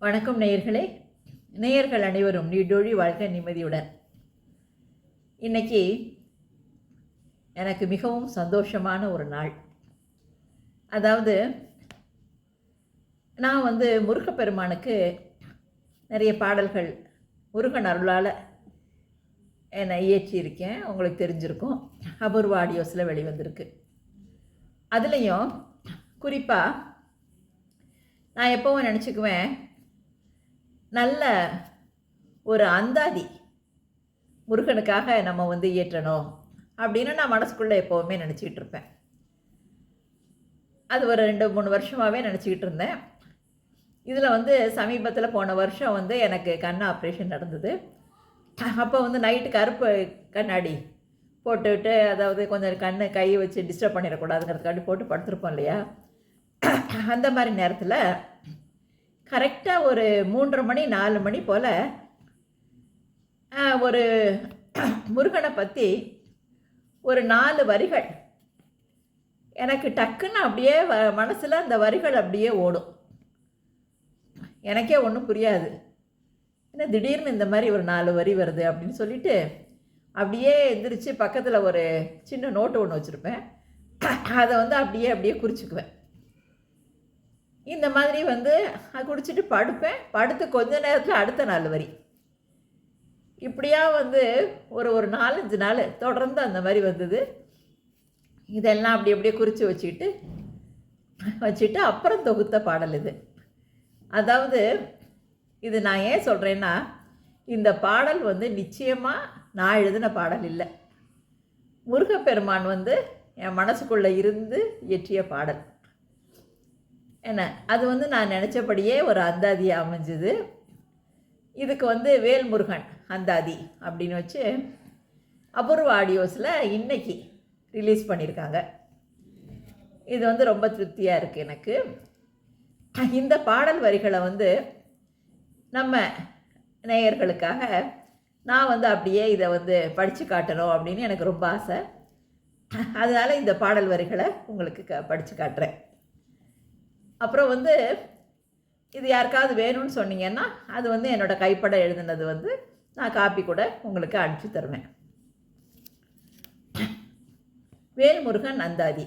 வணக்கம் நேயர்களே. நேயர்கள் அனைவரும் நீடொழி வாழ்க நிம்மதியுடன். இன்னைக்கு எனக்கு மிகவும் சந்தோஷமான ஒரு நாள். அதாவது நான் வந்து முருகப்பெருமானுக்கு நிறைய பாடல்கள் முருகன் அருளால் என்னை இயற்றியிருக்கேன். உங்களுக்கு தெரிஞ்சிருக்கும். அபூர்வ ஆடியோஸில் வெளிவந்திருக்கு. அதுலேயும் குறிப்பாக நான் எப்போவும் நினச்சிக்குவேன் நல்ல ஒரு அந்தாதி முருகனுக்காக நம்ம வந்து இயற்றணும் அப்படின்னு நான் மனசுக்குள்ளே எப்போவுமே நினச்சிக்கிட்டு இருப்பேன். அது ஒரு ரெண்டு மூணு வருஷமாகவே நினச்சிக்கிட்டு இருந்தேன். இதில் வந்து சமீபத்தில் போன வருஷம் வந்து எனக்கு கண் ஆப்ரேஷன் நடந்தது. அப்போ வந்து நைட்டு கருப்பு கண்ணாடி போட்டுவிட்டு அதாவது கொஞ்சம் கண் கை வச்சு டிஸ்டர்ப் பண்ணிடக்கூடாதுங்கிறதுக்காண்டி போட்டு படுத்துருப்போம் இல்லையா? அந்த மாதிரி நேரத்தில் கரெக்டாக ஒரு மூன்றரை மணி நாலு மணி போல் ஒரு முருகனை பற்றி ஒரு நாலு வரிகள். எனக்கு டக்குன்னு அப்படியே வ மனசில் அந்த வரிகள் அப்படியே ஓடும். எனக்கே ஒன்றும் புரியாது. என்ன திடீர்னு இந்த மாதிரி ஒரு நாலு வரி வருது அப்படின்னு சொல்லிட்டு அப்படியே எந்திரிச்சு பக்கத்தில் ஒரு சின்ன நோட்டு ஒன்று வச்சுருப்பேன். அதை வந்து அப்படியே அப்படியே குறிச்சிக்குவேன். இந்த மாதிரி வந்து குடிச்சிட்டு படுப்பேன். படுத்து கொஞ்ச நேரத்தில் அடுத்த நாள் வரி. இப்படியா வந்து ஒரு ஒரு நாலஞ்சு நாள் தொடர்ந்து அந்த மாதிரி வந்தது. இதெல்லாம் அப்படி அப்படியே குறித்து வச்சுக்கிட்டு வச்சுட்டு அப்புறம் தொகுத்த பாடல் இது. அதாவது இது நான் ஏன் சொல்கிறேன்னா இந்த பாடல் வந்து நிச்சயமாக நான் எழுதின பாடல் இல்லை. முருகப்பெருமான் வந்து என் மனசுக்குள்ளே இருந்து இயற்றிய பாடல். என்ன? அது வந்து நான் நினச்சபடியே ஒரு அந்தாதியாக அமைஞ்சுது. இதுக்கு வந்து வேல்முருகன் அந்தாதி அப்படின்னு வச்சு அபூர்வ ஆடியோஸில் இன்றைக்கி ரிலீஸ் பண்ணியிருக்காங்க இது வந்து ரொம்ப திருப்தியாக இருக்குது எனக்கு. இந்த பாடல் வரிகளை வந்து நம்ம நேயர்களுக்காக நான் வந்து அப்படியே இதை வந்து படித்து காட்டணும் அப்படின்னு எனக்கு ரொம்ப ஆசை. அதனால் இந்த பாடல் வரிகளை உங்களுக்கு க படித்து காட்டுறேன். அப்புறம் வந்து இது யாருக்காவது வேணும்னு சொன்னீங்கன்னா அது வந்து என்னோடய கைப்பட எழுதுனது வந்து நான் காப்பி கூட உங்களுக்கு அனுப்பிச்சு தருவேன். வேல்முருகன் அந்தாதி.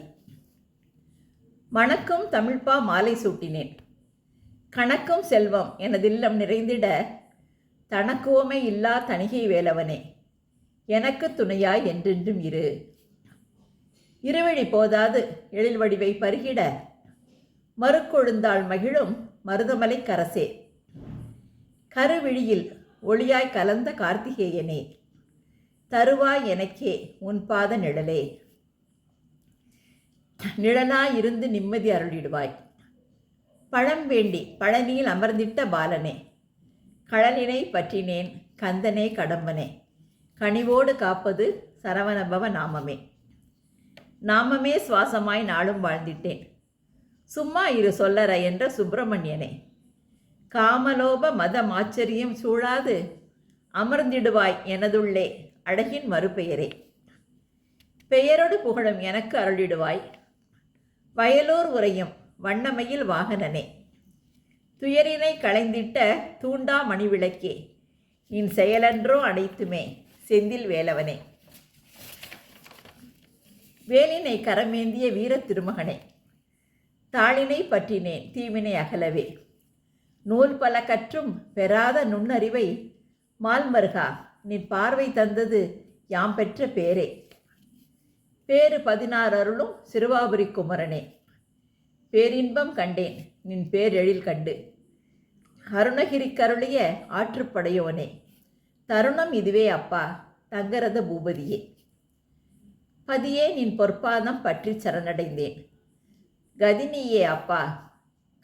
மணக்கும் தமிழ்ப்பா மாலை சூட்டினேன். கணக்கும் செல்வம் எனது இல்லம் நிறைந்திட தனக்குவமை இல்லா தணிகை வேலவனே. எனக்கு துணையாய் என்றென்றும் இரு. இருவழி போதாது எழில் வடிவை பருகிட மறுக்கொழுந்தாள் மகிழும் மருதமலை கரசே கருவிழியில் ஒளியாய் கலந்த கார்த்திகேயனே தருவாய் எனக்கே உன் பாத நிழலே. நிழலாயிருந்து நிம்மதி அருளிடுவாய். பழம் வேண்டி பழனியில் அமர்ந்திட்ட பாலனே களனினை பற்றினேன் கந்தனே கடம்பனே கனிவோடு காப்பது சரவணபவ நாமமே. நாமமே சுவாசமாய் நாளும் வாழ்ந்திட்டேன். சும்மா இரு சொல்லற என்ற சுப்பிரமணியனே. காமலோப மதம் ஆச்சரியம் சூழாது. அமர்ந்திடுவாய் எனதுள்ளே அழகின் மறுபெயரே. பெயரோடு புகழும் எனக்கு அருளிடுவாய். வயலூர் உரையும் வண்ணமையில் வாகனனே. துயரினை களைந்திட்ட தூண்டா மணிவிளக்கே. நின் செயலன்றோ அனைத்துமே செந்தில் வேலவனே. வேலினை கரமேந்திய வீர திருமகனே. தாளினை பற்றினேன் தீவினை அகலவே. நூல் பல கற்றும் பெறாத நுண்ணறிவை மால்மருகா நின் பார்வை தந்தது யாம் பெற்ற பேரே. பேரு பதினாறு அருளும் சிறுவாபுரி குமரனே. பேரின்பம் கண்டேன் நின் பேரெழில் கண்டு. அருணகிரி கருளிய ஆற்றுப்படையோனே தருணம் இதுவே அப்பா தங்கரத பூபதியே. பதியே நின் பொற்பாதம் பற்றி சரணடைந்தேன். கதினியே அப்பா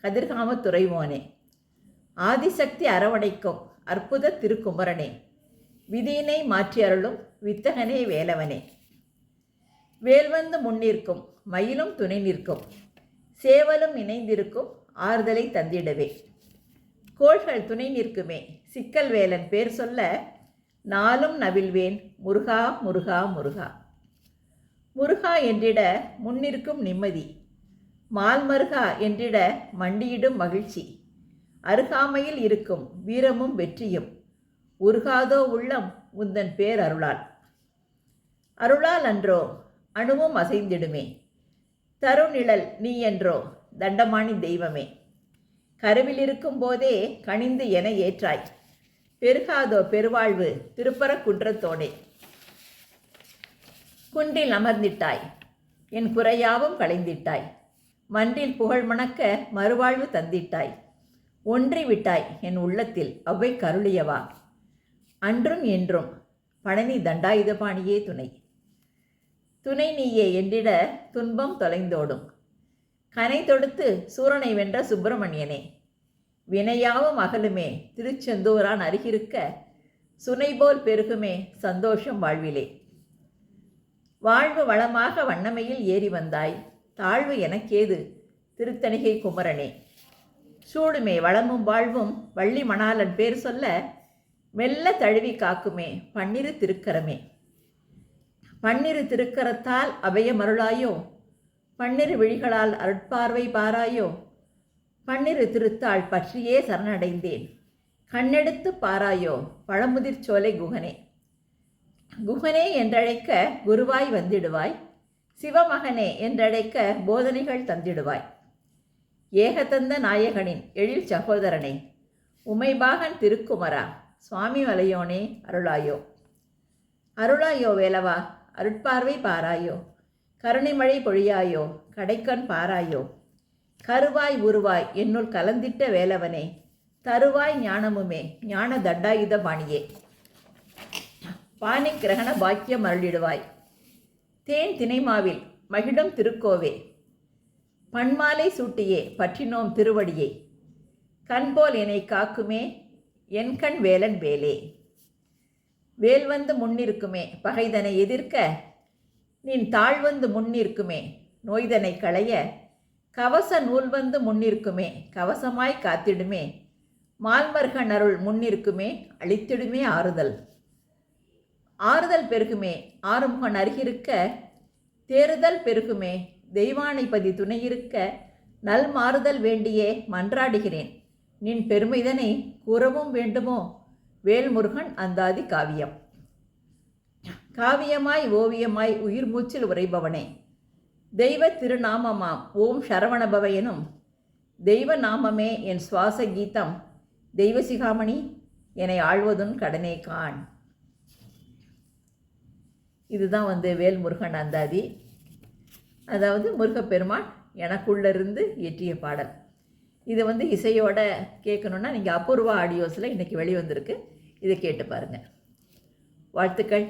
கதிர்காம துறைவோனே ஆதிசக்தி அரவணைக்கும் அற்புத திருக்குமரனே. விதியினை மாற்றி அருளும் வித்தகனே வேலவனே. வேல்வந்து முன்னிற்கும் மயிலும் துணை நிற்கும். சேவலும் இணைந்திருக்கும் ஆறுதலை தந்திடவே. கோள்கள் துணை நிற்குமே சிக்கல் வேலன் பேர் சொல்ல நாளும் நவில்வேன் முருகா முருகா முருகா. முருகா என்றிட முன்னிற்கும் நிம்மதி. மால்மருகா என்றிட மண்டியிடும் மகிழ்ச்சி. அருகாமையில் இருக்கும் வீரமும் வெற்றியும் உருகாதோ உள்ளம் உந்தன் பேர் அருளால். அருளால் அன்றோ அணுவும் அசைந்திடுமே. தருநிழல் நீ என்றோ தண்டமானி தெய்வமே. கருவில் இருக்கும் போதே கனிந்து என ஏற்றாய். பெருகாதோ பெருவாழ்வு திருப்பரக்குன்றத்தோடே குன்றில் அமர்ந்திட்டாய். என் குறையாவும் களைந்திட்டாய். மன்றில் புகழ் மணக்க மறுவாழ்வு தந்திட்டாய். ஒன்றி விட்டாய் என் உள்ளத்தில் அவ்வை கருளியவா. அன்றும் என்றும் பழனி தண்டாயுதபாணியே துணை. துணை நீயே என்றிட துன்பம் தொலைந்தோடும். கனை தொடுத்து சூரனை வென்ற சுப்பிரமணியனே. வினையாவும் அகலுமே திருச்செந்தூரான் அருகிருக்க சுனைபோல் பெருகுமே சந்தோஷம் வாழ்விலே. வாழ்வு வளமாக வண்ணமையில் ஏறி வந்தாய். தாழ்வு எனக்கேது? திருத்தணிகை குமரனே. சூடுமே வளமும் வாழ்வும் வள்ளி மணாலன் பேர் சொல்ல மெல்ல தழுவி காக்குமே பன்னிரு திருக்கரமே. பன்னிரு திருக்கரத்தால் அபயமருளாயோ பன்னிரு விழிகளால் அருட்பார்வை பாராயோ? பன்னிரு திருத்தாள் பற்றியே சரணடைந்தேன். கண்ணெடுத்து பாராயோ? பழமுதிர் சோலை குகனே. குகனே என்றழைக்க குருவாய் வந்திடுவாய். சிவமகனே என்றழைக்க போதனைகள் தந்திடுவாய். ஏகதந்த நாயகனின் எழில் சகோதரனே உமைபாகன் திருக்குமரா சுவாமி மலையோனே அருளாயோ. அருளாயோ வேலவா அருட்பார்வை பாராயோ. கருணைமழை பொழியாயோ கடைக்கண் பாராயோ. கருவாய் உருவாய் என்னுள் கலந்திட்ட வேலவனே தருவாய் ஞானமுமே ஞான தண்டாயுத பாணியே பாணி கிரகண பாக்கியம் அருளிடுவாய். தேன் தினைமாவில் மகிழும் திருக்கோவே. பன்மாலை சூட்டியே பற்றினோம் திருவடியை. கண்போல் என்னை காக்குமே என் கண் வேலன் வேலே. வேல் வந்து முன்னிருக்குமே பகைதனை எதிர்க்க. நின் தாழ் வந்து முன்னிருக்குமே நோய்தனை களைய. கவச நூல் வந்து முன்னிருக்குமே கவசமாய் காத்திடுமே. மால்மர்கன் அருள் முன்னிருக்குமே அழித்திடுமே ஆறுதல். ஆறுதல் பெருகுமே ஆறுமுகன் அருகிருக்க தேறுதல் பெருகுமே தெய்வானைப்பதி துணையிருக்க நல் மாறுதல் வேண்டியே மன்றாடுகிறேன். நின் பெருமைதனை கூறவும் வேண்டுமோ? வேல்முருகன் அந்தாதி காவியம். காவியமாய் ஓவியமாய் உயிர் மூச்சில் உரைபவனே தெய்வ திருநாமமாம் ஓம் சரவணபவ எனும் தெய்வ நாமமே என் சுவாச கீதம் தெய்வ சிகாமணி என்னை ஆழ்வதுன் கடனே காண். இதுதான் வந்து வேல்முருகன் அந்தாதி. அதாவது முருகப்பெருமான் எனக்குள்ளிருந்து இயற்றிய பாடல். இதை வந்து இசையோட கேட்கணுன்னா நீங்கள் அபூர்வா ஆடியோஸில் இன்றைக்கி வெளிவந்திருக்கு. இதை கேட்டு பாருங்கள் வாழ்த்துக்கள்.